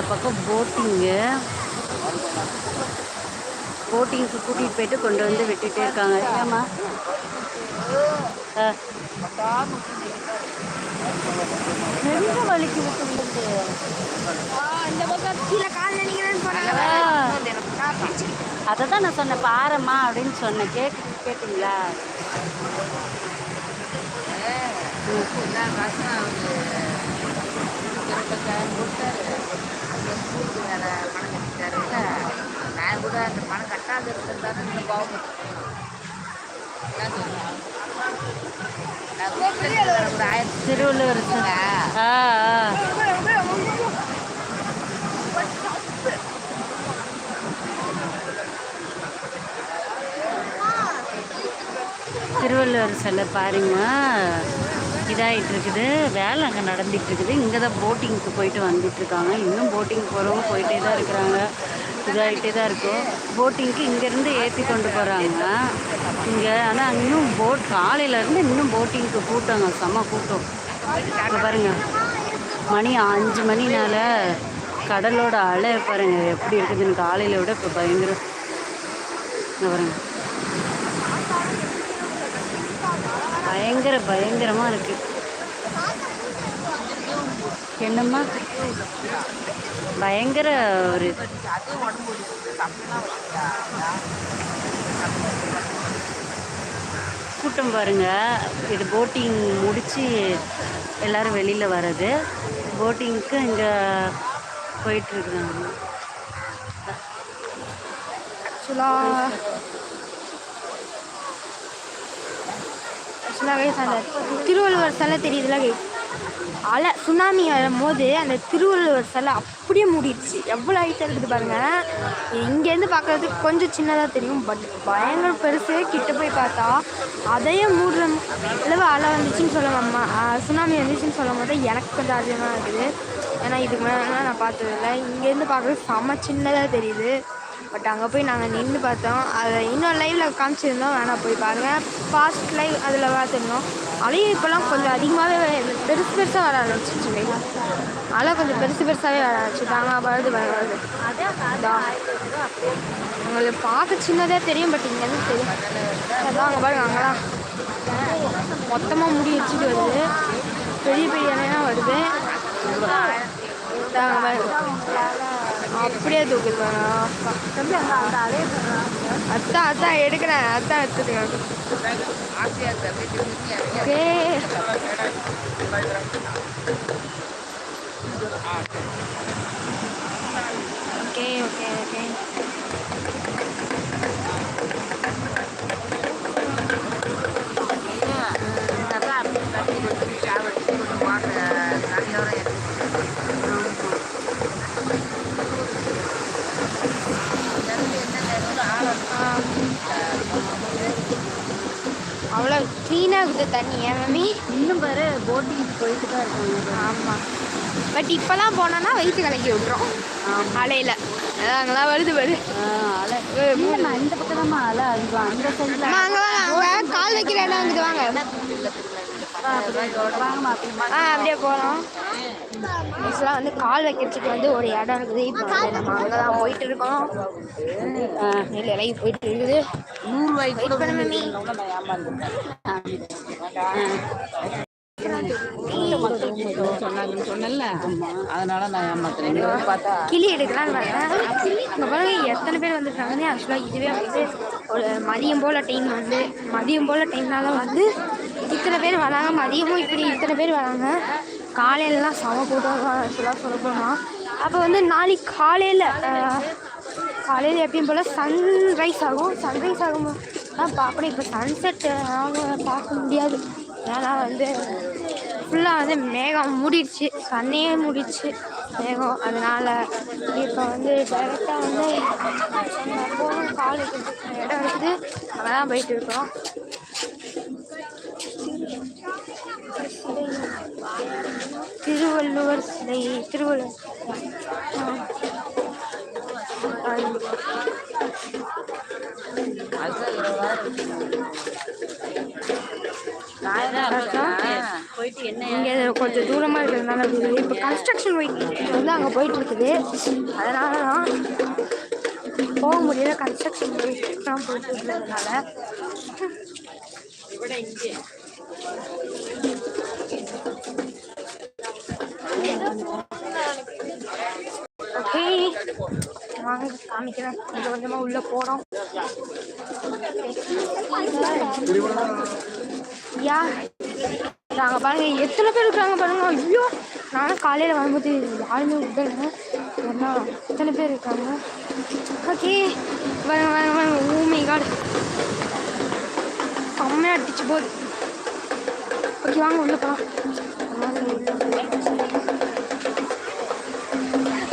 இந்த பக்கம் போட்டிங்கு போட்டிங்க்கு கூட்டிகிட்டு போயிட்டு கொண்டு வந்து விட்டுட்டே இருக்காங்க. ஏம்மா ஆ நெஞ்ச வலிக்கு விட்டு இந்த பக்கம் கீழே கால் நினைக்கிறேன்னு போனாங்க அதை தான் நான் சொன்னேன். பாரம்மா அப்படின்னு சொன்னேன். கேட்டு கேட்டிங்களா? அந்த பணம் கட்டாத இருக்கிறதான இந்த பாவம் திருவள்ளுவர் திருவள்ளுவர் சிலை. பாருங்க. இதாகிட்டு இருக்குது வேலை அங்கே நடந்துட்டு இருக்குது இங்கே தான் போட்டிங்க்கு போயிட்டு வந்துட்டு இருக்காங்க இன்னும் போட்டிங் போகிறவங்க போயிட்டே தான் இருக்கிறாங்க. இதாகிட்டே தான் இருக்கும். போட்டிங்க்கு இங்கேருந்து ஏற்றி கொண்டு போகிறாங்க இங்கே ஆனால் இன்னும் போட் காலையிலேருந்து இன்னும் போட்டிங்க்கு கூட்டங்க செம்ம கூட்டம். இங்கே பாருங்கள் மணி அஞ்சு மணினால கடலோட அலை பாருங்கள் எப்படி இருக்குதுன்னு காலையில விட இப்போ பயங்கர. இங்கே பாருங்க. பயங்கர பயங்கரமாக இருக்குது என்னம்மா? பயங்கர ஒரு கூட்டம் பாருங்க. இது போட்டிங் முடித்து எல்லாரும் வெளியில் வர்றது. போட்டிங்க்கு இங்கே போயிட்டுருக்குறாங்க. ஆக்சுவலாக ஆக்சுவலாக அந்த திருவள்ளுவர் சிலை தெரியுதுல guys? அலை சுனாமி வரும்போது அந்த திருவள்ளுவர் சிலை அப்படியே மூடிடுச்சு. எவ்வளோ ஹைட்டாக இருக்குது பாருங்கள் இங்கேருந்து பார்க்குறதுக்கு கொஞ்சம் சின்னதாக தெரியும். பட் பயங்கர பெருசு. கிட்ட போய் பார்த்தா அதையே மூடுற அளவு அலை வந்துச்சுன்னு சொல்லுவாம்மா சுனாமி வந்துச்சுன்னு சொல்லும் போது எனக்கு கொஞ்சம் அதிகமாக இருக்குது. ஏன்னா இதுக்கு மேலே நான் பார்த்ததில்ல. இங்கேருந்து பார்க்குறது செம்ம சின்னதாக தெரியுது. பட் அங்கே போய் நாங்கள் நின்று பார்த்தோம். அதை இன்னும் லைவில் காமிச்சிருந்தோம். வேணால் போய் பாருங்கள் ஃபாஸ்ட் லைவ் அதில் பார்த்துருந்தோம். அலையும் இப்போல்லாம் கொஞ்சம் அதிகமாகவே பெருசு பெருசாக வர ஆரம்பிச்சிச்சு அலை கொஞ்சம் பெருசு பெருசாகவே வர ஆரம்பிச்சுட்டாங்க வருது வருது வருது உங்களுக்கு பார்க்க சின்னதாக தெரியும் பட் இங்கேருந்து தெரியும் அதான் அங்கே பாருங்க அங்கெல்லாம் மொத்தமாக முடி வச்சுட்டு வருது. பெரிய பெரிய அணையாக வருது. தாங்க அங்க பாருங்க. அப்படியே தூக்குது பாருங்க. அத்தான் அதான் எடுக்கிறேன். அத்தான் எடுத்துக்கிறேன் ஓகே. Okay okay okay. தண்ணி ஏன் மம்மி? இன்னும் பாரு போட்டிங் போயிட்டு தான் இருக்காங்க ஆமாம் பட் இப்போலாம் போனோன்னா வயிற்று கலக்கி விட்றோம் அலையில். அதான் அங்கெல்லாம் வருது ஆ, அலை. இந்த பக்கம் தான் அலை அங்க கால் வைக்கிற இடம் இருக்குது வாங்க. ஆ அப்படியே போகலாம். ஆக்சுவலாக வந்து கால் வைக்கிறதுக்கு வந்து ஒரு இடம் இருக்குது. இப்போ நம்ம அங்கே தான் போயிட்டு இருக்கோம். இல்லை லைவ் போயிட்டு இருக்குது. நூறுரூவாய்க்கு வெயிட் பண்ண மம்மி. சொன்னாங்கன்னு சொன்னல அதனால நான் ஏமாத்துறேன். பார்த்தா கிளி எடுக்கலான்னு பார்த்தேன். இங்கே பாருங்க எத்தனை பேர் வந்துருக்காங்கன்னு ஆக்சுவலாக இதுவே வந்து ஒரு மதியம் போல் டைம் வந்து மதியம் போல் டைம்னால வந்து இத்தனை பேர் வராங்க. மதியமும் இப்படி இத்தனை பேர் வராங்க. காலையிலலாம் சம கூட்டம் ஆக்சுவலாக சொல்ல போனால் அப்போ வந்து நாளைக்கு காலையில் காலையில் எப்பயும் போல் சன்ரைஸ் ஆகும். சன்ரைஸ் ஆகும்போது தான் பார்க்கணும் இப்போ சன்செட் பார்க்க முடியாது. ஏன்னா வந்து ஃபுல்லாக வந்து மேகம் மூடிடுச்சு சன்னே மூடிடுச்சு. மேகம் அதனால இப்போ வந்து டைரெக்டாக வந்து போகணும் கால் இடம் இருக்குது அங்கே தான் போயிட்டு இருக்கோம். திருவள்ளுவர் சிலை திருவள்ளுவர் நான் என்ன சொல்றேன், போயிட்டு என்ன இங்கே கொஞ்சம் தூரமாக இருக்கிறதுனால இருக்குது இப்போ கன்ஸ்ட்ரக்ஷன் ஒர்க் வந்து அங்கே போயிட்டு இருக்குது அதனால தான் போக முடியல கன்ஸ்ட்ரக்ஷன் ஒர்க் தான் போயிட்டு இருக்கிறதுனால. ஓகே வாங்க காமிக்கிறேன். கொஞ்சம் கொஞ்சமாக உள்ளே போகிறோம் யா நாங்க பாருங்க. எத்தனை பேர் இருக்காங்க பாருங்க. ஐயோ நானும் காலையில் வரும்போது யாருமே விடல ஏன்னா எத்தனை பேர் இருக்காங்க? ஓகே. வாங்க வாங்க வாங்க ஊமை காடு செம்மையாக அடிச்சு போகுது ஓகே வாங்க உள்ள போகலாம்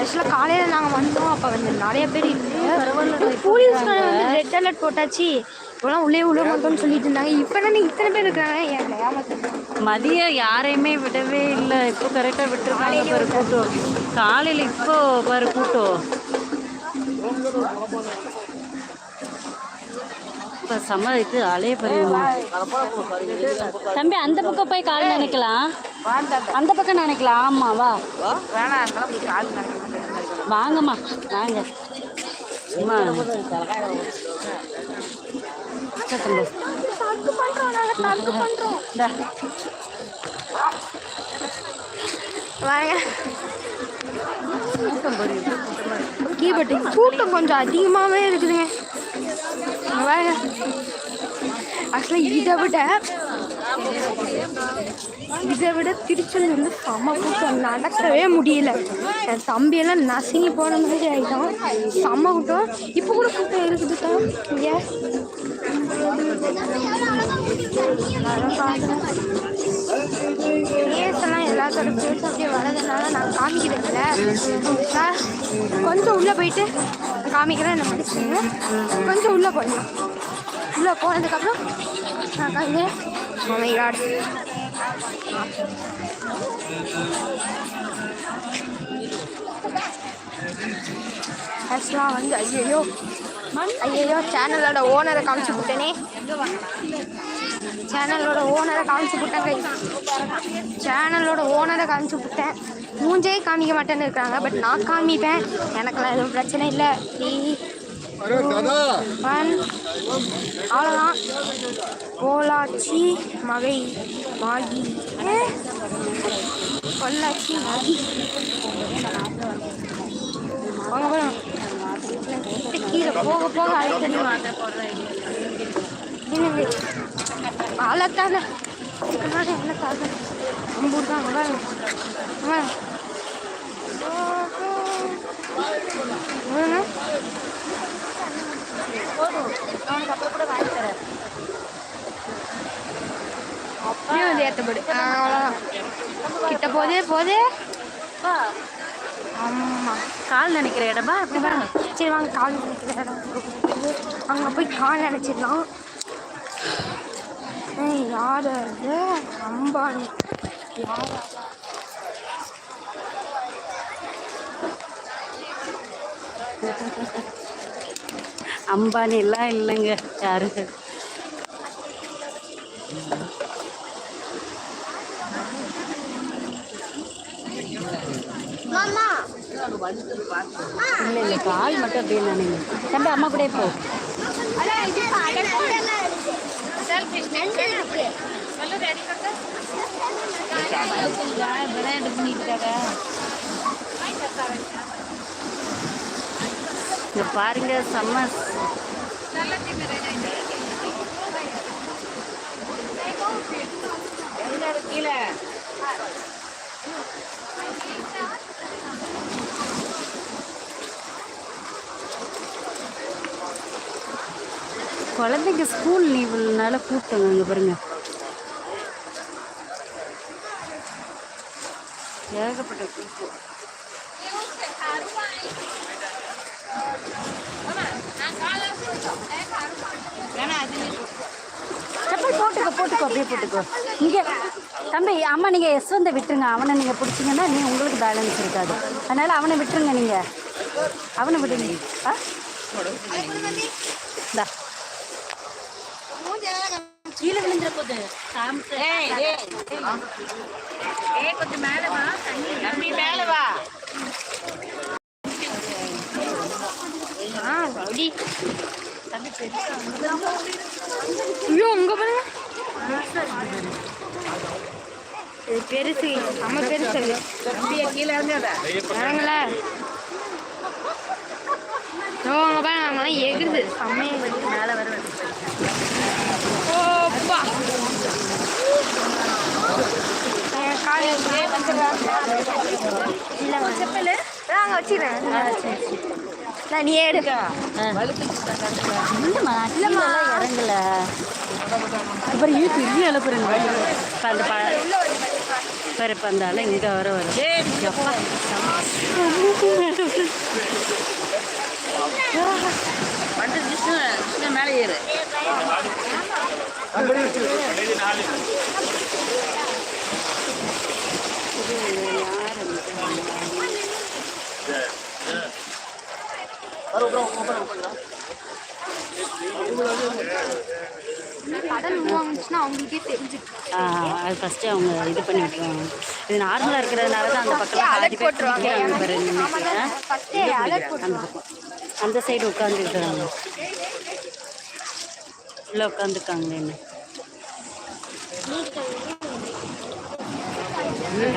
ஆக்சுவலாக காலையில் நாங்கள் வந்தோம். அப்போ வந்து நிறைய பேர் இல்லை போலீஸ்காரங்க வந்து ரெட் அலர்ட் போட்டாச்சு. இப்போலாம் உள்ளே உள்ள மாட்டோம்னு சொல்லிட்டு இருந்தாங்க. இப்போ என்ன இத்தனை பேர் இருக்கிறாங்க ஏமாத்த மதியம் யாரையுமே விடவே இல்லை. இப்போ கரெக்டாக விட்டுருக்காங்க பாரு கூட்டம் காலையில் இப்போ பாரு கூட்டம் இப்போ சம இது அலைய பாருங்க தம்பி அந்த பக்கம் போய் கால் நினைக்கலாம். அந்த பக்கம் நினைக்கலாம். ஆமாம் வா. வாங்கம்மா வாங்க. பாரு கீபட்டு கூட்டம் கொஞ்சம் அதிகமாகவே இருக்குதுங்க. பாருங்க ஆக்சுவலாக இதை விட இதை விட திருச்செந்தூர் வந்து செம கூட்டம். நடக்கவே முடியல. என் தம்பியெல்லாம் நசுங்கி போன மாதிரி ஆகிட்டோம் செம்ம கூட்டம். இப்போ கூட கூட்டம் இருக்குது தான் இங்கே. பேசலாம் எல்லாத்தோட பேச அப்படியே வரதுனால நான் காமிக்கிறதில்ல சார் கொஞ்சம் உள்ளே போயிட்டு காமிக்கிறேன் என்ன மன்னிச்சுங்க கொஞ்சம் உள்ளே போயிடலாம் உள்ளே போனதுக்கப்புறம் நான் காமிக்கிறேன். Oh மமை காட் ஆக்சுவலாக வந்து ஐயோ ஐயோ சேனலோட ஓனரை காமிச்சு விட்டேனே சேனலோட ஓனரை காமிச்சு விட்டேன் கை சேனலோட ஓனரை காமிச்சு விட்டேன் மூஞ்சே காமிக்க மாட்டேன்னு இருக்காங்க பட் நான் காமிப்பேன். எனக்கெல்லாம் எதுவும் பிரச்சனை இல்லை. த்ரீ ஒன் அவ்வளோதான் கோலாச்சி மகை மாகி? பொள்ளாச்சி மகி வாங்க போகலாம் கீழே போக போக அழைக்கணும் என்னது அழத்தான இதுக்குனால அழத்தாத அம்பூர் தான் வாங்க வாங்க வாங்க அப்படியே வந்து ஏற்றப்படு அவ்வளோதான் கிட்ட போதே போதே ஆமாம் கால் நினைக்கிற இடமா? அப்படி பாருங்க சரி வாங்க கால் நினைக்கிற இடம். அங்கே போய் கால் நினச்சிடலாம். யார் அது? அம்பானி. யார் அம்பானி எல்லாம் இல்லைங்க யாரு? இல்லை இல்லை கால் மட்டும் அப்படியே நினைங்க தம்பி அம்மா கூட போ. இங்க பாருங்க செம்ம குழந்தைங்க ஸ்கூல் லீவுனால கூப்பிட்டாங்க அங்கே பாருங்க. ஏகப்பட்ட கூட்டம் செப்பல் போட்டுக்கோ போட்டுக்கோ அப்படியே போட்டுக்கோ. இங்கே தம்பி அம்மா நீங்கள் யஸ்வந்தை விட்டுருங்க. அவனை நீங்கள் பிடிச்சிங்கன்னா நீ உங்களுக்கு பேலன்ஸ் இருக்காது. அதனால் அவனை விட்டுருங்க நீங்கள் அவனை விடுங்க ஆ? இந்தா. கீழே விழுந்துற போது. கொஞ்சம் மேலே வா. தண்ணி தம்பி மேல வா. ஆ அப்படி ஐயோ அங்க பாருங்க. இது பெருசு. நம்ம பெருசு. கீழே இறங்காத இறங்கல ஓ அங்க பாருங்க அங்கெல்லாம் எகுது செம்மையா மேலே வர ஓப்பா காலி இல்லை செப்பல் அங்கே வச்சுக்கிறேன் நான் நீ இல்லைம்மா இல்லைம்மா இறங்கல அப்புறம் இது பெரிய அளப்புறங்க அந்த ப பாரு அந்த இங்கே வர வரும் மேலே ஏறு அது ஃபஸ்ட்டு அவங்க இது பண்ணி விட்டுருவாங்க. இது நார்மலாக இருக்கிறதுனால தான் அந்த பக்கம் பாதி பேர் அந்த பக்கம் அந்த சைடு உட்காந்துருக்குறாங்க உள்ள உட்காந்துருக்காங்க என்ன?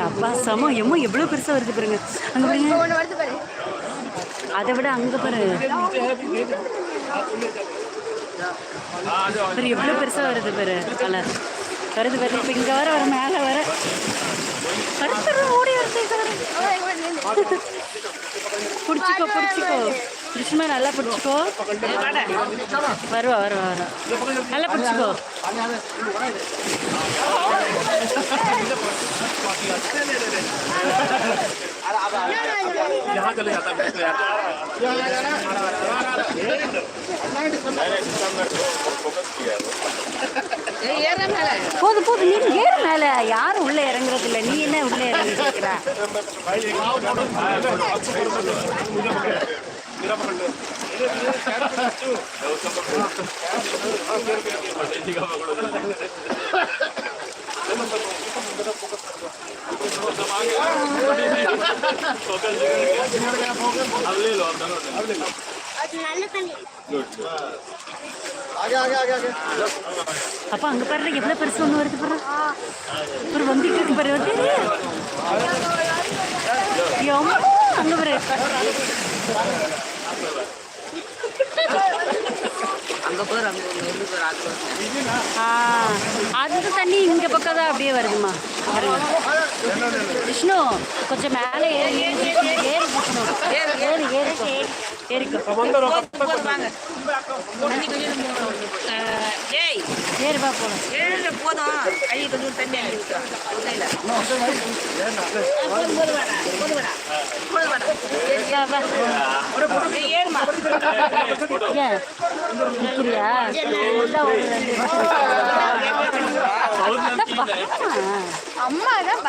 அப்பா சமம் எம்மோ எவ்வளோ பெருசாக வருது பாருங்க. அங்கே பாருங்க. பாரு அதை விட அங்கே பாரு. பாரு எவ்வளோ பெருசாக வருது பாரு கலர் வருது பாரு இப்போ இங்கே வர வர மேலே வர. வருது ஓடி வருது பிடிச்சிக்கோ பிடிச்சிக்கோ. சுஷ்மா நல்லா பிடிச்சிக்கோ. வருவா வருவா வருவா. நல்லா பிடிச்சிக்கோ. போது போது நீ ஏற மேல. யாரும் உள்ள இறங்குறது இல்ல நீ என்ன உள்ள இறங்கி அப்போ அங்க பாரு எவ்வளவு பெருசு ஒண்ணு வருது பாரு ஒரு வந்துட்டு இருக்கு பாரு வந்து அங்க பாரு. அங்க ஆ அது தண்ணி இங்க பக்கம் தான் அப்படியே வருதுமா விஷ்ணு கொஞ்சம் மேலே ஏறி ஏறி ஏறி ஏறி ஏறி ஏறிக்கோ வாங்க தண்ணி கொஞ்சம் அஹ், ஏய் ஏறி வா போகலாம் ஏழு போதும் கை கொஞ்சம் தண்ணி ஏறுமா. அம்மா தான்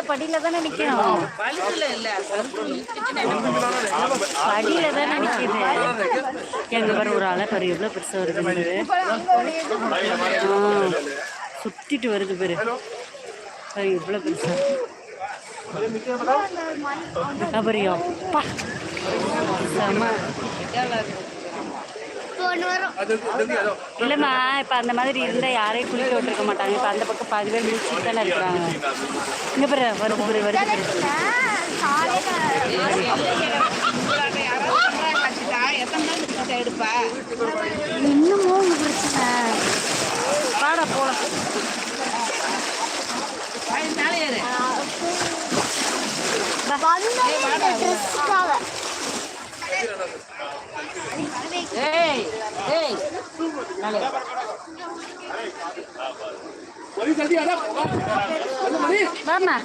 படிக்கல தானே நிக்கிறோம். படியில தானே நிக்கிறது எங்க பாரு ஒரு ஆளை பாரு எவ்வளவு பெருசா வருது சுத்திட்டு வருது பேரு. பாரு எவ்வளவு பெருசா அப்புறம் அப்பா. செம. இல்லைம்மா இப்போ அந்த மாதிரி இருந்தால் யாரையும் குளிக்க விட்டுருக்க மாட்டாங்க. இப்போ அந்த பக்கம் பாதி பேர் முடிச்சுட்டு தானே இருக்கிறாங்க. இங்கே பாரு வருது வருது பாரு உங்களாட்ட யாராவது பண்றாங்க வச்சுட்டா, எத்தனை நாள் பிச்சை எடுப்பா இன்னமும் உங்க பிரச்சனை வாடா போலாம் வாய் மேலே ஏறு ஏய் ஏய் மேலே ஏறு. வாமா